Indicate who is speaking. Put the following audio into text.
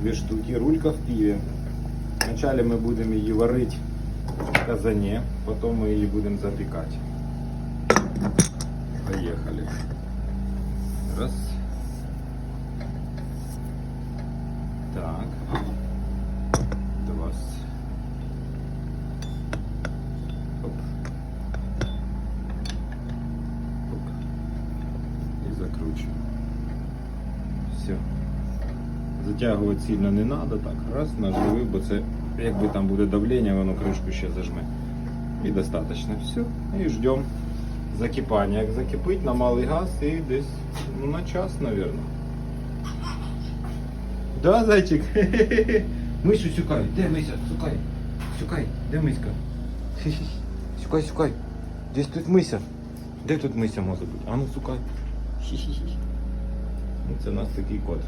Speaker 1: две штуки. Рулька в пиве. Вначале мы будем ее варить в казане, потом мы ее будем запекать. Поехали. Раз. Так. Два. Оп. Оп. І закручую. Все. Затягувати сильно не треба, так, раз, наживив, бо це якби там буде давлення, воно кришку ще зажме. І достатньо. Все. І ждемо закипання. Як закипить на малий газ і десь ну, на час, мабуть. Да, зайчик? Мишу сюкай, де мися? Сюкай. Сюкай, де миська? Сюкай, сюкай. Десь тут мися. Де тут мися може бути? А ну сукай. Ну, Це у нас такий кот.